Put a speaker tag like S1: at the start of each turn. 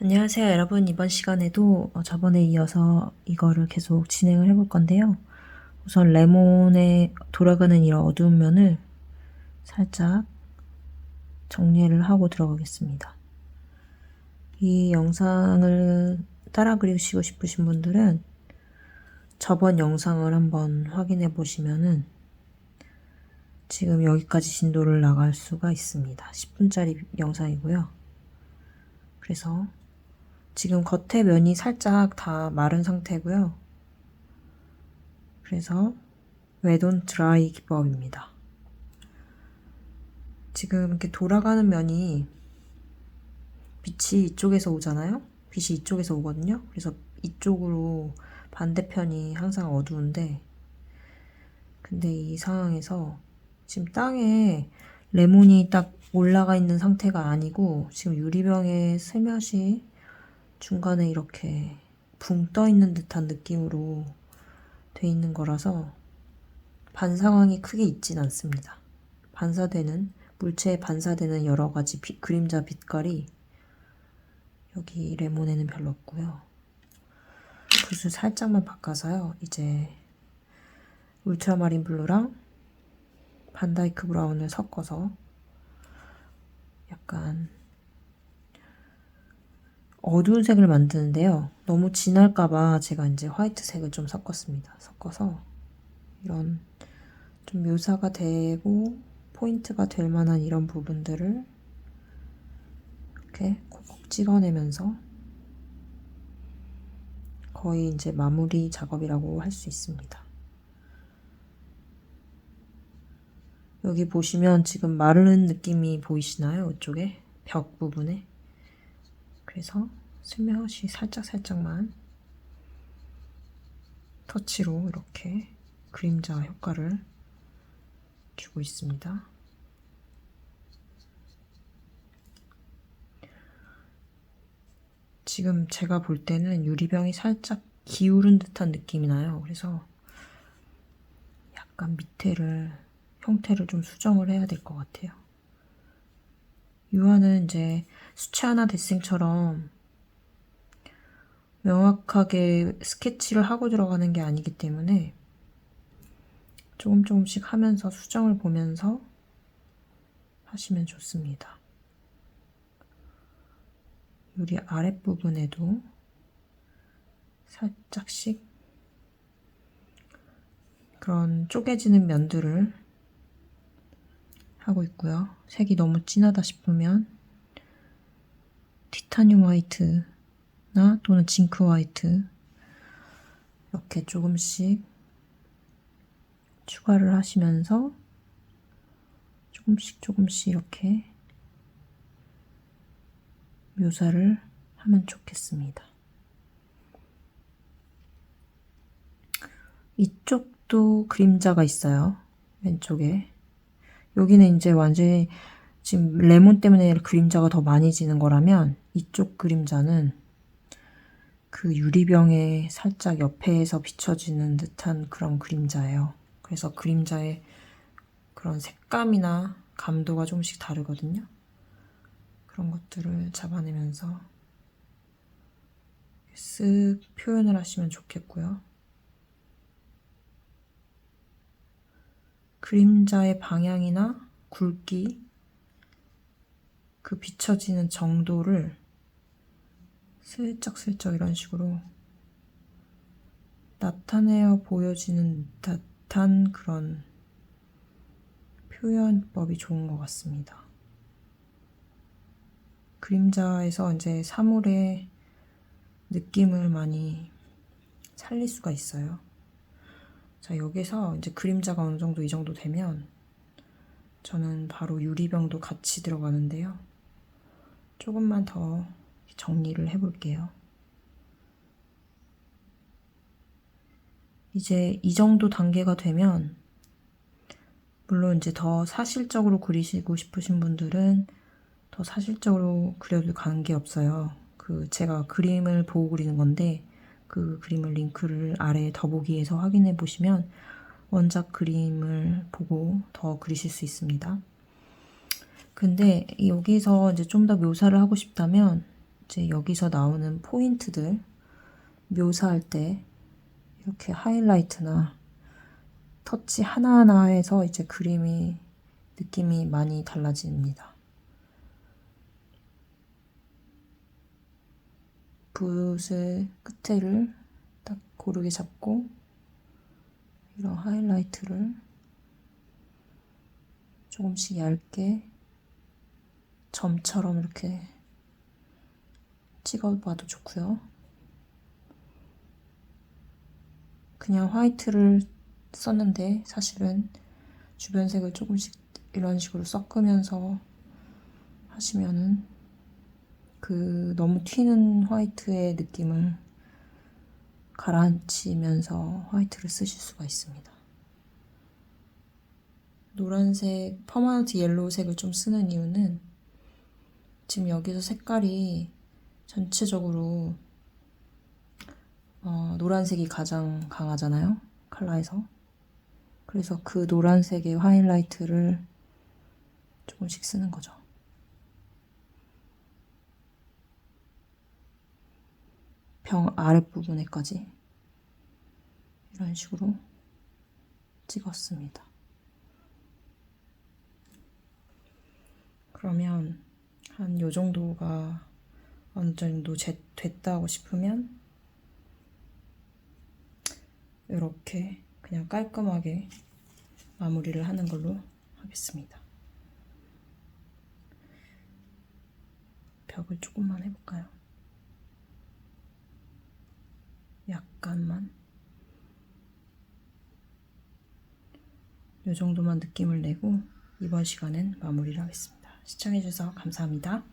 S1: 안녕하세요 여러분. 이번 시간에도 어, 저번에 이어서 이거를 계속 진행을 해볼 건데요. 우선 레몬에 돌아가는 이런 어두운 면을 살짝 정리를 하고 들어가겠습니다. 이 영상을 따라 그리시고 싶으신 분들은 저번 영상을 한번 확인해 보시면은 지금 여기까지 진도를 나갈 수가 있습니다. 10분짜리 영상이고요. 그래서 지금 겉에 면이 살짝 다 마른 상태고요. 그래서 웨돈 드라이 기법입니다. 지금 이렇게 돌아가는 면이 빛이 이쪽에서 오잖아요. 빛이 이쪽에서 오거든요. 그래서 이쪽으로 반대편이 항상 어두운데 근데 이 상황에서 지금 땅에 레몬이 딱 올라가 있는 상태가 아니고 지금 유리병에 슬며시 중간에 이렇게 붕 떠 있는 듯한 느낌으로 돼 있는 거라서 반상황이 크게 있진 않습니다. 반사되는 물체에 반사되는 여러 가지 빛, 그림자 빛깔이 여기 레몬에는 별로 없고요. 붓을 살짝만 바꿔서요. 이제 울트라마린 블루랑 반다이크 브라운을 섞어서 약간 어두운 색을 만드는데요. 너무 진할까봐 제가 이제 화이트색을 좀 섞었습니다. 섞어서 이런 좀 묘사가 되고 포인트가 될 만한 이런 부분들을 이렇게 콕콕 찍어내면서 거의 이제 마무리 작업이라고 할 수 있습니다. 여기 보시면 지금 마르는 느낌이 보이시나요? 이쪽에 벽 부분에 그래서 슬며시 살짝살짝만 터치로 이렇게 그림자 효과를 주고 있습니다. 지금 제가 볼 때는 유리병이 살짝 기울은 듯한 느낌이 나요. 그래서 약간 밑에를 형태를 좀 수정을 해야 될 것 같아요. 유화는 이제 수채화나 데싱처럼 명확하게 스케치를 하고 들어가는 게 아니기 때문에 조금 조금씩 하면서 수정을 보면서 하시면 좋습니다. 유리 아랫부분에도 살짝씩 그런 쪼개지는 면들을 하고 있고요. 색이 너무 진하다 싶으면 티타늄 화이트나 또는 징크 화이트 이렇게 조금씩 추가를 하시면서 조금씩 조금씩 이렇게 묘사를 하면 좋겠습니다. 이쪽도 그림자가 있어요. 왼쪽에. 여기는 이제 완전히 지금 레몬 때문에 그림자가 더 많이 지는 거라면 이쪽 그림자는 그 유리병에 살짝 옆에서 비춰지는 듯한 그런 그림자예요. 그래서 그림자의 그런 색감이나 감도가 조금씩 다르거든요. 그런 것들을 잡아내면서 쓱 표현을 하시면 좋겠고요. 그림자의 방향이나 굵기, 그 비춰지는 정도를 슬쩍슬쩍 이런 식으로 나타내어 보여지는 듯한 그런 표현법이 좋은 것 같습니다. 그림자에서 이제 사물의 느낌을 많이 살릴 수가 있어요. 자, 여기서 이제 그림자가 어느 정도 이 정도 되면 저는 바로 유리병도 같이 들어가는데요. 조금만 더 정리를 해볼게요. 이제 이 정도 단계가 되면 물론 이제 더 사실적으로 그리시고 싶으신 분들은 더 사실적으로 그려도 관계 없어요. 그 제가 그림을 보고 그리는 건데 그 그림을 링크를 아래 더보기에서 확인해 보시면 원작 그림을 보고 더 그리실 수 있습니다. 근데 여기서 이제 좀 더 묘사를 하고 싶다면 이제 여기서 나오는 포인트들 묘사할 때 이렇게 하이라이트나 터치 하나하나에서 이제 그림이 느낌이 많이 달라집니다. 붓의 끝에를 딱 고르게 잡고 이런 하이라이트를 조금씩 얇게 점처럼 이렇게 찍어봐도 좋고요. 그냥 화이트를 썼는데 사실은 주변색을 조금씩 이런 식으로 섞으면서 하시면은 그 너무 튀는 화이트의 느낌을 가라앉히면서 화이트를 쓰실 수가 있습니다. 노란색 퍼머넌트 옐로우색을 좀 쓰는 이유는 지금 여기서 색깔이 전체적으로 어, 노란색이 가장 강하잖아요. 컬러에서. 그래서 그 노란색의 하이라이트를 조금씩 쓰는 거죠. 병 아랫부분에까지 이런 식으로 찍었습니다. 그러면 한 요 정도가 어느 정도 제- 됐다고 싶으면 이렇게 그냥 깔끔하게 마무리를 하는 걸로 하겠습니다. 벽을 조금만 해볼까요? 약간만 이 정도만 느낌을 내고 이번 시간은 마무리를 하겠습니다. 시청해주셔서 감사합니다.